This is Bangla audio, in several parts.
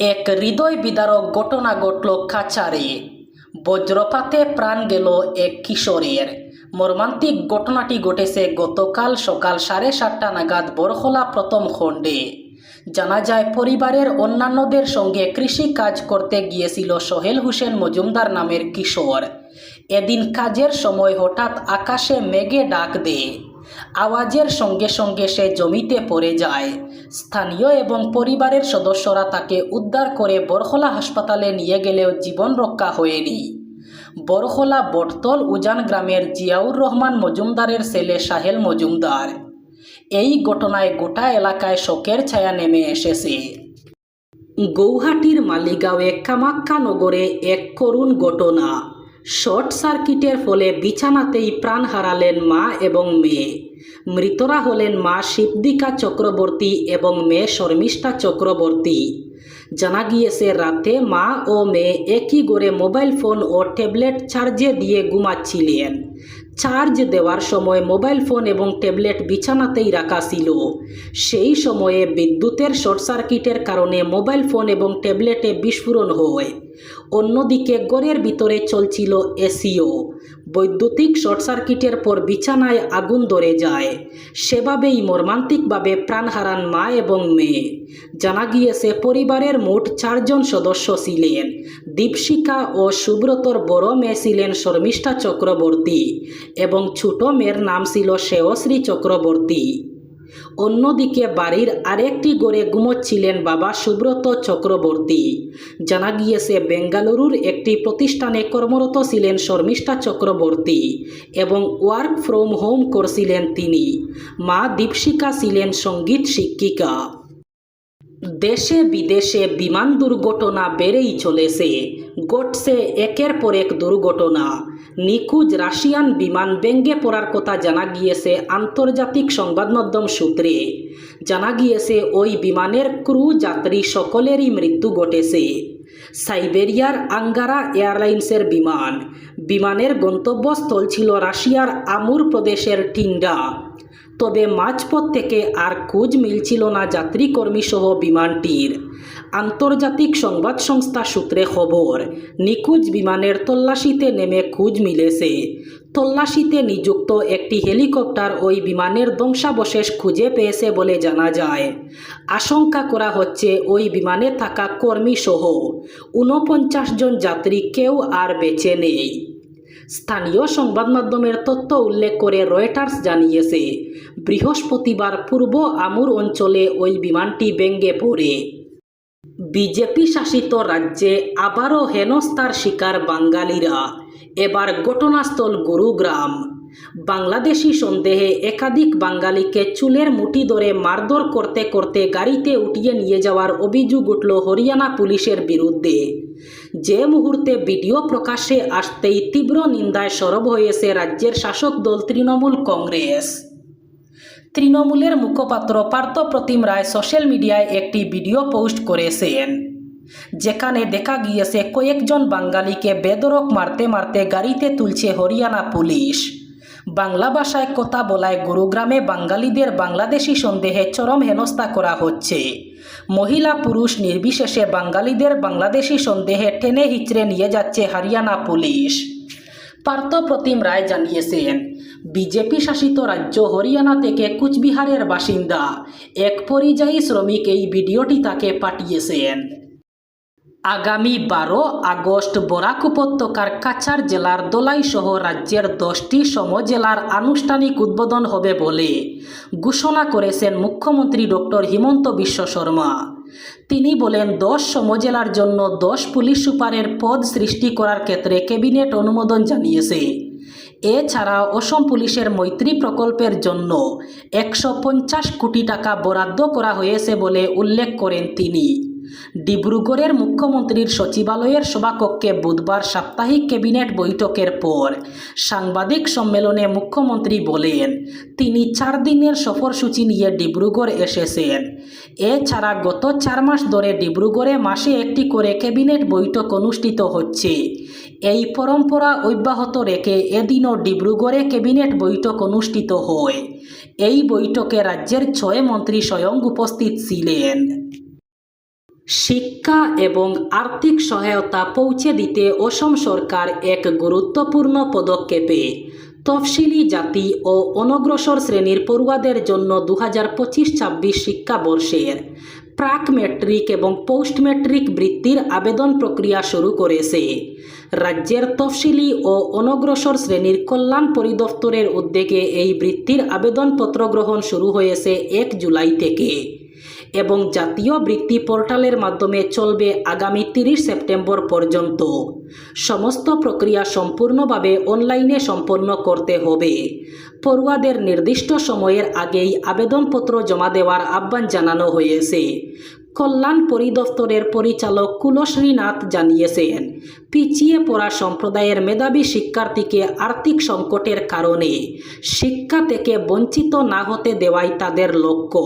এক হৃদয় বিদারক ঘটনা ঘটল কাছাড়ে। বজ্রপাতে প্রাণ গেল এক কিশোরের। মর্মান্তিক ঘটনাটি ঘটেছে গতকাল সকাল সাড়ে সাতটা নাগাদ বরখলা প্রথম খণ্ডে। জানা যায়, পরিবারের অন্যান্যদের সঙ্গে কৃষি কাজ করতে গিয়েছিল সোহেল হোসেন মজুমদার নামের কিশোর। এদিন কাজের সময় হঠাৎ আকাশে মেঘে ডাক দেয়। আওয়াজের সঙ্গে সঙ্গে সে জমিতে পড়ে যায়। স্থানীয় এবং পরিবারের সদস্যরা তাকে উদ্ধার করে বরখলা হাসপাতালে নিয়ে গেলেও জীবন রক্ষা হয়নি। বরখলা বটতল উজান গ্রামের জিয়াউর রহমান মজুমদারের ছেলে সাহেল মজুমদার। এই ঘটনায় গোটা এলাকায় শোকের ছায়া নেমে এসেছে। গৌহাটির মালিগাঁওয়ে কামাখ্যা নগরে এক করুণ ঘটনা। শর্ট সার্কিটের ফলে বিছানাতেই প্রাণ হারালেন মা এবং মেয়ে। মৃতরা হলেন মা শিবদিকা চক্রবর্তী এবং মেয়ে শর্মিষ্ঠা চক্রবর্তী। জানা গিয়েছে, রাতে মা ও মেয়ে একই গড়ে মোবাইল ফোন ও ট্যাবলেট চার্জে দিয়ে ঘুমাচ্ছিলেন। চার্জ দেওয়ার সময় মোবাইল ফোন এবং ট্যাবলেট বিছানাতেই রাখা ছিল। সেই সময়ে বিদ্যুতের শর্ট সার্কিটের কারণে মোবাইল ফোন এবং ট্যাবলেটে বিস্ফোরণ হয়। অন্যদিকে গড়ের ভিতরে চলছিল এসিও। বৈদ্যুতিক শর্ট সার্কিটের পর বিছানায় আগুন ধরে যায়। সেভাবেই মর্মান্তিকভাবে প্রাণ হারান মা এবং মেয়ে। জানা গিয়েছে, পরিবারের মোট চারজন সদস্য ছিলেন। দীপশিকা ও সুব্রতর বড় মেয়ে ছিলেন শর্মিষ্ঠা চক্রবর্তী। এবং ছোট মেয়ের নাম ছিল শ্রেয়শ্রী চক্রবর্তী। অন্যদিকে বাড়ির আরেকটি গড়ে ঘুমোচ্ছিলেন বাবা সুব্রত চক্রবর্তী। জানা গিয়েছে, বেঙ্গালুরুর একটি প্রতিষ্ঠানে কর্মরত ছিলেন শর্মিষ্ঠা চক্রবর্তী এবং ওয়ার্ক ফ্রম হোম করছিলেন তিনি। মা দীপশিকা ছিলেন সংগীত শিক্ষিকা। দেশে বিদেশে বিমান দুর্ঘটনা বেড়েই চলেছে। ঘটছে একের পর এক দুর্ঘটনা। নিখোঁজ রাশিয়ান বিমান ব্যঙ্গে পড়ার কথা জানা গিয়েছে আন্তর্জাতিক সংবাদ মাধ্যম সূত্রে। জানা গিয়েছে, ওই বিমানের ক্রু যাত্রী সকলেরই মৃত্যু ঘটেছে। সাইবেরিয়ার আঙ্গারা এয়ারলাইন্সের বিমান। বিমানের গন্তব্যস্থল ছিল রাশিয়ার আমুর প্রদেশের টিন্ডা। তবে মাঝপথ থেকে আর খোঁজ মিলছিল না যাত্রীকর্মী সহ বিমানটির। আন্তর্জাতিক সংবাদ সংস্থা সূত্রে খবর, নিখোঁজ বিমানের তল্লাশিতে নেমে খোঁজ মিলেছে। তল্লাশিতে নিযুক্ত একটি হেলিকপ্টার ওই বিমানের ধ্বংসাবশেষ খুঁজে পেয়েছে বলে জানা যায়। আশঙ্কা করা হচ্ছে ওই বিমানে থাকা কর্মী সহ ঊনপঞ্চাশ জন যাত্রী কেউ আর বেঁচে নেই। স্থানীয় সংবাদ মাধ্যমের তথ্য উল্লেখ করে রয়টার্স জানিয়েছে, বৃহস্পতিবার পূর্ব আমুর অঞ্চলে ওই বিমানটি ব্যঙ্গে পড়ে। বিজেপি শাসিত রাজ্যে আবারও হেনস্থার শিকার বাঙালিরা। এবার ঘটনাস্থল গুরুগ্রাম। বাংলাদেশি সন্দেহে একাধিক বাঙালিকে চুলের মুঠি ধরে মারধর করতে করতে গাড়িতে উঠিয়ে নিয়ে যাওয়ার অভিযোগ উঠল হরিয়ানা পুলিশের বিরুদ্ধে। যে মুহূর্তে ভিডিও প্রকাশ্যে আসতেই তীব্র নিন্দায় সরব হয়েছে রাজ্যের শাসক দল তৃণমূল কংগ্রেস। তৃণমূলের মুখপাত্র পার্থ প্রতিম রায় সোশ্যাল মিডিয়ায় একটি ভিডিও পোস্ট করেছেন, যেখানে দেখা গিয়েছে কয়েকজন বাঙালিকে বেদরক মারতে মারতে গাড়িতে তুলছে হরিয়ানা পুলিশ। বাংলা ভাষায় কথা বলায় গুরুগ্রামে বাঙালিদের বাংলাদেশি সন্দেহে চরম হেনস্থা করা হচ্ছে। মহিলা পুরুষ নির্বিশেষে বাঙালিদের বাংলাদেশি সন্দেহে টেনে হিচড়ে নিয়ে যাচ্ছে হরিয়ানা পুলিশ। পার্থ প্রতিম রায় জানিয়েছেন, বিজেপি শাসিত রাজ্য হরিয়ানা থেকে কুচবিহারের বাসিন্দা, এক পরিযায়ী শ্রমিক এই ভিডিওটি তাকে পাঠিয়েছেন। আগামী বারো আগস্ট বরাক উপত্যকার কাছাড় জেলার দোলাই সহ রাজ্যের দশটি সমজেলার আনুষ্ঠানিক উদ্বোধন হবে বলে ঘোষণা করেছেন মুখ্যমন্ত্রী ডক্টর হিমন্ত বিশ্ব শর্মা। তিনি বলেন, দশ সমজেলার জন্য দশ পুলিশ সুপারের পদ সৃষ্টি করার ক্ষেত্রে ক্যাবিনেট অনুমোদন জানিয়েছে। এছাড়া অসম পুলিশের মৈত্রী প্রকল্পের জন্য একশো পঞ্চাশ কোটি টাকা বরাদ্দ করা হয়েছে বলে উল্লেখ করেন তিনি। ডিব্রুগড়ের মুখ্যমন্ত্রীর সচিবালয়ের সভাকক্ষে বুধবার সাপ্তাহিক ক্যাবিনেট বৈঠকের পর সাংবাদিক সম্মেলনে মুখ্যমন্ত্রী বলেন, তিনি চার দিনের সফরসূচি নিয়ে ডিব্রুগড় এসেছেন। এছাড়া গত চার মাস ধরে ডিব্রুগড়ে মাসে একটি করে ক্যাবিনেট বৈঠক অনুষ্ঠিত হচ্ছে। এই পরম্পরা অব্যাহত রেখে এদিনও ডিব্রুগড়ে ক্যাবিনেট বৈঠক অনুষ্ঠিত হয়। এই বৈঠকে রাজ্যের ছয় মন্ত্রী স্বয়ং উপস্থিত ছিলেন। শিক্ষা এবং আর্থিক সহায়তা পৌঁছে দিতে অসম সরকার এক গুরুত্বপূর্ণ পদক্ষেপে তফসিলি জাতি ও অনগ্রসর শ্রেণির পড়ুয়াদের জন্য দু হাজার পঁচিশ ছাব্বিশ শিক্ষাবর্ষের প্রাক ম্যাট্রিক এবং পোস্ট ম্যাট্রিক বৃত্তির আবেদন প্রক্রিয়া শুরু করেছে। রাজ্যের তফসিলি ও অনগ্রসর শ্রেণির কল্যাণ পরিদপ্তরের উদ্যোগে এই বৃত্তির আবেদনপত্র গ্রহণ শুরু হয়েছে এক জুলাই থেকে। এবং জাতীয় বৃত্তি পোর্টালের মাধ্যমে চলবে আগামী তিরিশ সেপ্টেম্বর পর্যন্ত। সমস্ত প্রক্রিয়া সম্পূর্ণভাবে অনলাইনে সম্পন্ন করতে হবে। পড়ুয়াদের নির্দিষ্ট সময়ের আগেই আবেদনপত্র জমা দেওয়ার আহ্বান জানানো হয়েছে। কল্যাণ পরিদপ্তরের পরিচালক কুলশ্রীনাথ জানিয়েছেন, পিছিয়ে পড়া সম্প্রদায়ের মেধাবী শিক্ষার্থীকে আর্থিক সংকটের কারণে শিক্ষা থেকে বঞ্চিত না হতে দেওয়াই তাদের লক্ষ্য।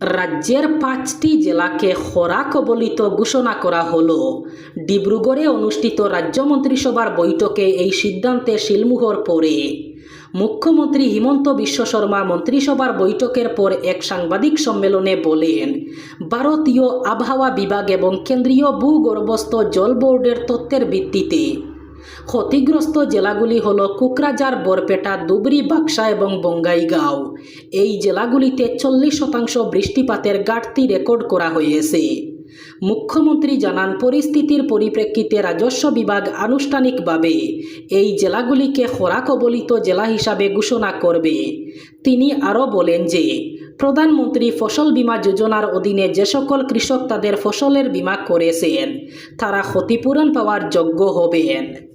রাজ্যের পাঁচটি জেলাকে খরা কবলিত ঘোষণা করা হলো। ডিব্রুগড়ে অনুষ্ঠিত রাজ্য মন্ত্রিসভার বৈঠকে এই সিদ্ধান্তে শিলমুহর পরে মুখ্যমন্ত্রী হিমন্ত বিশ্ব শর্মা মন্ত্রিসভার বৈঠকের পর এক সাংবাদিক সম্মেলনে বলেন, ভারতীয় আবহাওয়া বিভাগ এবং কেন্দ্রীয় ভূগর্ভস্থ জল বোর্ডের তথ্যের ভিত্তিতে ক্ষতিগ্রস্ত জেলাগুলি হল কুকরাজার বরপেটা, ধুবড়ি, বাক্সা এবং বঙ্গাইগাঁও। এই জেলাগুলিতে চল্লিশ শতাংশ বৃষ্টিপাতের ঘাটতি রেকর্ড করা হয়েছে। মুখ্যমন্ত্রী জানান, পরিস্থিতির পরিপ্রেক্ষিতে রাজস্ব বিভাগ আনুষ্ঠানিকভাবে এই জেলাগুলিকে খরা কবলিত জেলা হিসাবে ঘোষণা করবে। তিনি আরও বলেন যে, প্রধানমন্ত্রী ফসল বীমা যোজনার অধীনে যে সকল কৃষক তাদের ফসলের বীমা করেছেন, তারা ক্ষতিপূরণ পাওয়ার যোগ্য হবেন।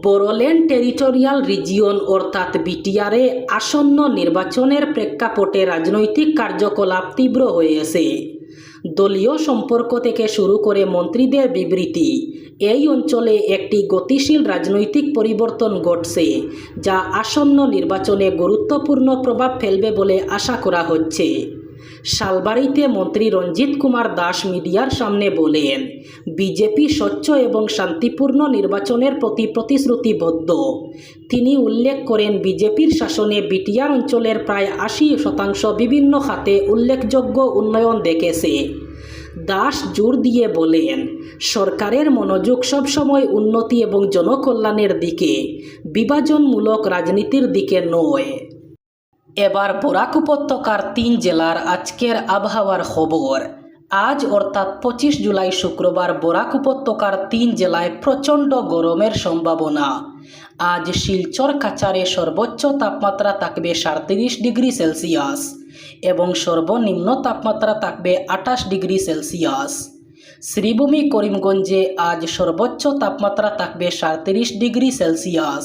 বোরোল্যান্ড টেরিটোরিয়াল রিজিয়ন অর্থাৎ বিটিআরে আসন্ন নির্বাচনের প্রেক্ষাপটে রাজনৈতিক কার্যকলাপ তীব্র হয়েছে। দলীয় সম্পর্ক থেকে শুরু করে মন্ত্রীদের বিবৃতি, এই অঞ্চলে একটি গতিশীল রাজনৈতিক পরিবর্তন ঘটছে, যা আসন্ন নির্বাচনে গুরুত্বপূর্ণ প্রভাব ফেলবে বলে আশা করা হচ্ছে। শালবাড়িতে মন্ত্রী রঞ্জিত কুমার দাস মিডিয়ার সামনে বলেন, বিজেপি স্বচ্ছ এবং শান্তিপূর্ণ নির্বাচনের প্রতি প্রতিশ্রুতিবদ্ধ। তিনি উল্লেখ করেন, বিজেপির শাসনে বিটিআর অঞ্চলের প্রায় আশি শতাংশ বিভিন্ন খাতে উল্লেখযোগ্য উন্নয়ন দেখেছে। দাস জোর দিয়ে বলেন, সরকারের মনোযোগ সবসময় উন্নতি এবং জনকল্যাণের দিকে। বিভাজনমূলক রাজনীতির দিকে নয়। এবার বরাক উপত্যকার তিন জেলার আজকের আবহাওয়ার খবর। আজ অর্থাৎ পঁচিশ জুলাই শুক্রবার বরাক উপত্যকার তিন জেলায় প্রচণ্ড গরমের সম্ভাবনা। আজ শিলচর কাচারে সর্বোচ্চ তাপমাত্রা থাকবে সাঁত্রিশ ডিগ্রি সেলসিয়াস এবং সর্বনিম্ন তাপমাত্রা থাকবে আঠাশ ডিগ্রি সেলসিয়াস। শ্রীভূমি করিমগঞ্জে আজ সর্বোচ্চ তাপমাত্রা থাকবে সাঁত্রিশ ডিগ্রি সেলসিয়াস।